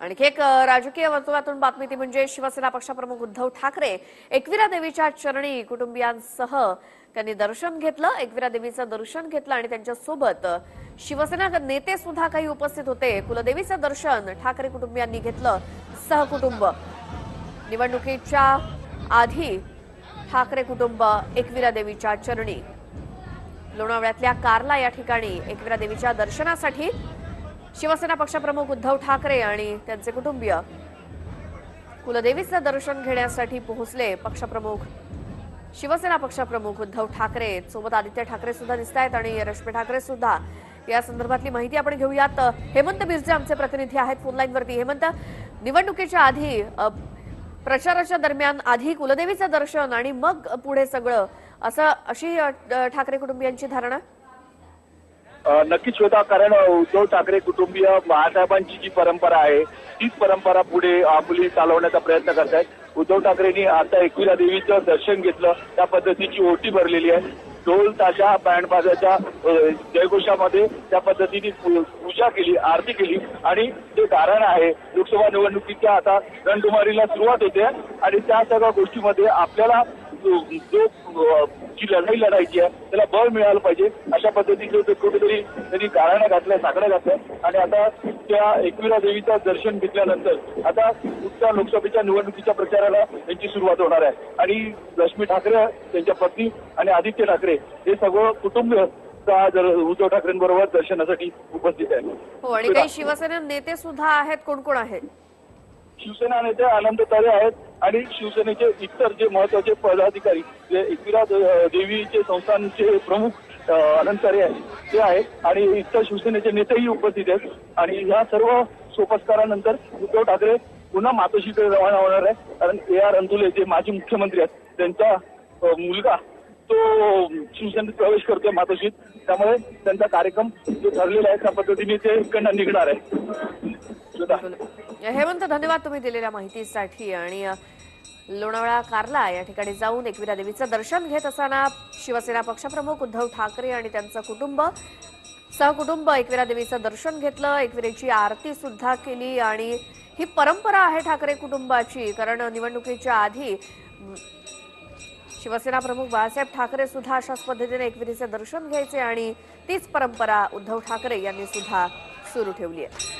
आणखी एक राजकीय वर्तुळातून बातमी ती म्हणजे शिवसेना पक्षप्रमुख उद्धव ठाकरे एकविरा देवीच्या चरणी कुटुंबियांसह त्यांनी दर्शन घेतलं. एकविरा देवीचं दर्शन घेतलं आणि त्यांच्यासोबत शिवसेना नेते सुद्धा काही उपस्थित होते. कुलदेवीचं दर्शन ठाकरे कुटुंबियांनी घेतलं. सहकुटुंब. निवडणुकीच्या आधी ठाकरे कुटुंब एकविरा देवीच्या चरणी. लोणावळ्यातल्या कारला या ठिकाणी एकविरा देवीच्या दर्शनासाठी शिवसेना पक्षप्रमुख उद्धव ठाकरे आणि त्यांचे कुटुंबीय कुलदेवीचं दर्शन घेण्यासाठी पोहोचले पक्षप्रमुख. शिवसेना पक्षप्रमुख उद्धव ठाकरे सोबत आदित्य ठाकरे सुद्धा दिसत आहेत आणि रश्मी ठाकरे सुद्धा. या संदर्भातली माहिती आपण घेऊयात. हेमंत बिर्जे आमचे प्रतिनिधी आहेत फोनलाईनवरती हेमंत निवडणुकीच्या आधी प्रचाराच्या दरम्यान आधी कुलदेवीचं दर्शन आणि मग पुढे सगळं असं अशी ठाकरे कुटुंबियांची धारणा? नक्कीच होता कारण उद्धव ठाकरे कुटुंबीय बाळासाहेबांची जी परंपरा आहे तीच परंपरा पुढे आपली चालवण्याचा प्रयत्न करतायत. उद्धव ठाकरेंनी आता एकविरा देवीचं दर्शन घेतलं त्या पद्धतीची ओटी भरलेली आहे. ढोल ताशा बँड बाजाच्या जयघोषामध्ये त्या पद्धतीने पू- पूजा केली आरती केली. आणि जे कारण आहे लोकसभा निवडणुकीच्या आता रणधुमारीला सुरुवात होते. आणि त्या सगळ्या गोष्टीमध्ये आपल्याला जो जो, लढाई लढायची आहे त्याला बळ मिळालं पाहिजे. अशा पद्धतीचे ते कुठेतरी त्यांनी गाळ्यानं घातल्या साकडं घातल्या. आणि आता त्या एकविरा देवीचं दर्शन घेतल्यानंतर आता पुढच्या लोकसभेच्या निवडणुकीच्या प्रचाराला त्यांची सुरुवात होणार आहे. आणि रश्मी ठाकरे त्यांच्या पत्नी आणि आदित्य ठाकरे हे सगळं कुटुंब उद्धव ठाकरेंबरोबर दर्शनासाठी उपस्थित आहे हो आणि काही शिवसेना नेते सुद्धा आहेत. कोण कोण आहेत? शिवसेना नेते आनंद तारे आहेत. आणि शिवसेनेचे इतर जे महत्त्वाचे पदाधिकारी जे एकविरा देवीचे संस्थानचे प्रमुख अ, आहेत ते आहेत. आणि इतर शिवसेनेचे नेतेही उपस्थित आहेत. आणि ह्या सर्व सोपस्कारानंतर उद्धव ठाकरे पुन्हा मातोश्रीकडे रवाना होणार आहे कारण ए आर अंतुले जे माजी मुख्यमंत्री आहेत त्यांचा मुलगा तो शिवसेनेत प्रवेश करतोय मातोश्रीत. त्यामुळे त्यांचा कार्यक्रम जो ठरलेला आहे त्या पद्धतीने ते इकडनं निघणार आहे श्वेता. हेमंत धन्यवाद तुम्ही दिलेल्या माहितीसाठी. आणि लोणावळा कार्ला या ठिकाणी जाऊन एकविरा देवीचं दर्शन घेत असताना शिवसेना पक्षप्रमुख उद्धव ठाकरे आणि त्यांचं कुटुंब सहकुटुंब एकविरा देवीचं दर्शन घेतलं. एकविरेची आरती सुद्धा केली आणि ही परंपरा आहे ठाकरे कुटुंबाची कारण निवडणुकीच्या आधी शिवसेना प्रमुख बाळासाहेब ठाकरे सुद्धा अशाच पद्धतीने एकविरीचे दर्शन घ्यायचे आणि तीच परंपरा उद्धव ठाकरे यांनी सुद्धा सुरू ठेवली आहे.